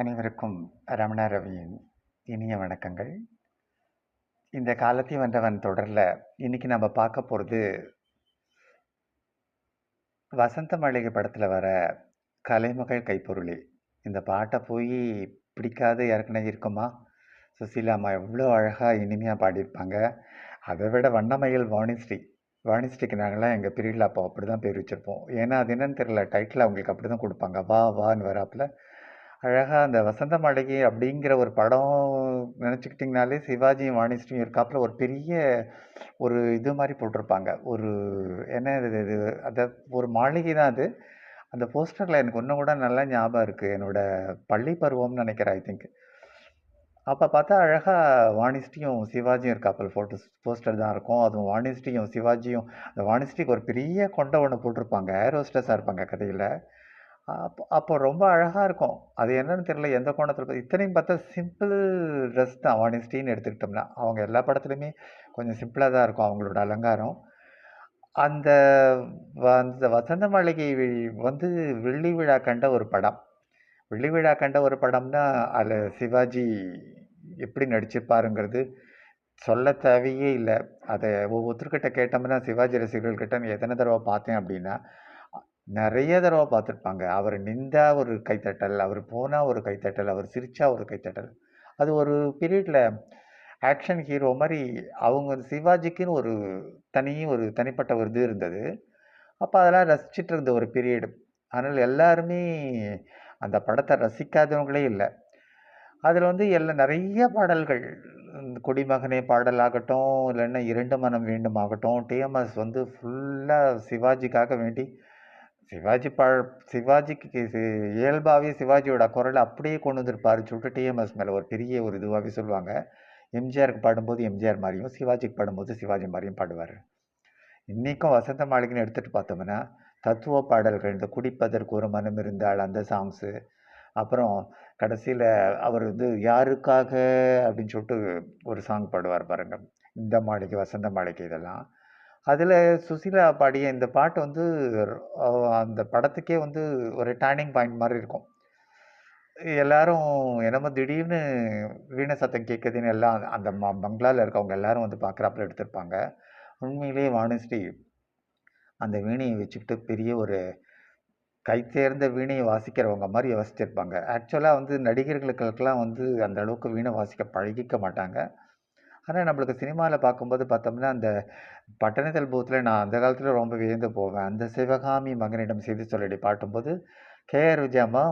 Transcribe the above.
அனைவருக்கும் ரமணா ரவியின் இனிய வணக்கங்கள். இந்த காலத்தை வந்தவன் தொடரில் இன்னைக்கு நம்ம பார்க்க போகிறது வசந்த மளிகை படத்தில் வர கலைமகள் கைப்பொருளி. இந்த பாட்டை போய் பிடிக்காத ஏற்கனவே இருக்குமா? சுசீலா அம்மா எவ்வளோ அழகாக இனிமையாக பாடியிருப்பாங்க. அதை விட வண்ணமயில் வாணிஸ்ரீ. வாணிஸ்ரீக்கு நாங்களாம் எங்கள் பிரிவில் அப்போ அப்படி தான் பேர் வச்சுருப்போம். ஏன்னா அது என்னன்னு தெரியல. டைட்டில் அவங்களுக்கு அப்படி தான் கொடுப்பாங்க. வா வான்னு வராப்புல. அழகாக அந்த வசந்த மாளிகை அப்படிங்கிற ஒரு படம் நினச்சிக்கிட்டிங்கனாலே சிவாஜியும் வாணிஸ்ரீயும் இருக்காப்புல ஒரு பெரிய ஒரு இது மாதிரி போட்டிருப்பாங்க. ஒரு என்ன இது இது அதை ஒரு மாளிகை தான் அது. அந்த போஸ்டரில் எனக்கு ஒன்று கூட நல்லா ஞாபகம் இருக்குது என்னோட பள்ளி பருவம்னு நினைக்கிறேன் ஐ திங்க் அப்போ பார்த்தா அழகாக வாணிஸ்டியும் சிவாஜியும் இருக்காப்பல். ஃபோட்டோஸ் போஸ்டர் தான் இருக்கும். அதுவும் வாணிஸ்டியும் சிவாஜியும் அந்த வாணிஸ்டிக்கு ஒரு பெரிய கொண்டை ஒன்று போட்டிருப்பாங்க. ஏர் ஹோஸ்டஸாக இருப்பாங்க கதையில். அப்போ அப்போ ரொம்ப அழகாக இருக்கும். அது என்னன்னு தெரியல எந்த கோணத்தில் இத்தனையும் பார்த்தா சிம்பிள் ட்ரெஸ் தான். வாணிஸ்ரீன்னு எடுத்துக்கிட்டோம்னா அவங்க எல்லா படத்துலையுமே கொஞ்சம் சிம்பிளாக தான் இருக்கும் அவங்களோட அலங்காரம். அந்த அந்த வசந்த மாளிகை வந்து வெள்ளி விழா கண்ட ஒரு படம். வெள்ளி விழா கண்ட ஒரு படம்னா அதில் சிவாஜி எப்படி நடிச்சிருப்பாருங்கிறது சொல்ல தேவையே இல்லை. அதை ஒவ்வொருத்தர்கிட்ட கேட்டோம்னா சிவாஜி ரசிகர்கள்கிட்ட எத்தனை தடவை பார்த்தேன் அப்படின்னா நிறைய தடவை பார்த்துருப்பாங்க அவர் நின்றா ஒரு கைத்தட்டல் அவர் போனால் ஒரு கைத்தட்டல் அவர் சிரித்தா ஒரு கைத்தட்டல். அது ஒரு பீரியடில் ஆக்ஷன் ஹீரோ மாதிரி அவங்க சிவாஜிக்குன்னு ஒரு தனி ஒரு தனிப்பட்ட ஒரு இது இருந்தது. அப்போ அதெல்லாம் ரசிச்சிட்டு இருந்த ஒரு பீரியடு அதனால் எல்லாருமே அந்த படத்தை ரசிக்காதவங்களே இல்லை. அதில் வந்து எல்லாம் நிறைய பாடல்கள் இந்த குடிமகனே பாடலாகட்டும் இல்லைன்னா இரண்டு மனம் வேண்டும் ஆகட்டும் டிஎம்எஸ் வந்து ஃபுல்லாக சிவாஜிக்காக வேண்டி சிவாஜி பா சிவாஜிக்கு இயல்பாகவே சிவாஜியோட குரலை அப்படியே கொண்டு வந்திருப்பார் சொல்லிட்டு டிஎம்எஸ் மேலே ஒரு பெரிய ஒரு இதுவாகவே சொல்லுவாங்க. எம்ஜிஆருக்கு பாடும்போது எம்ஜிஆர் மாதிரியும் சிவாஜிக்கு பாடும்போது சிவாஜி மாதிரியும் பாடுவார். இன்றைக்கும் வசந்த மாளிகைன்னு எடுத்துகிட்டு பார்த்தோம்னா தத்துவ பாடல்கள் இந்த குடிப்பதற்கு ஒரு மனம் இருந்தால் அந்த சாங்ஸு அப்புறம் கடைசியில் அவர் வந்து யாருக்காக அப்படின்னு சொல்லிட்டு ஒரு சாங் பாடுவார் பாருங்கள் இந்த மாளிகை வசந்த மாளிகை இதெல்லாம். அதில் சுசீலா பாடிய இந்த பாட்டு வந்து அந்த படத்துக்கே வந்து ஒரு டேர்னிங் பாயிண்ட் மாதிரி இருக்கும். எல்லாரும் என்னமோ திடீர்னு வீணை சத்தம் கேட்குதுன்னு எல்லாம் அந்த ம- பங்களால இருக்கவங்க எல்லாரும் வந்து பார்க்குறாப்புல எடுத்திருப்பாங்க. உண்மையிலேயே வானுஸ்ரீ அந்த வீணையை வச்சுக்கிட்டு பெரிய ஒரு கை சேர்ந்த வீணையை வாசிக்கிறவங்க மாதிரி யோசிச்சிருப்பாங்க. ஆக்சுவலாக வந்து நடிகர்களுக்கெல்லாம் வந்து அந்த அளவுக்கு வீணை வாசிக்க பழகிக்க மாட்டாங்க. ஆனால் நம்மளுக்கு சினிமாவில் பார்க்கும்போது பார்த்தோம்னா அந்த பட்டணத்தல் பூத்தில் நான் அந்த காலத்தில் ரொம்ப வியந்து போவேன். அந்த சிவகாமி மகனிடம் செய்தி சொல்லடி பாட்டும்போது கேஆர் விஜயம்மா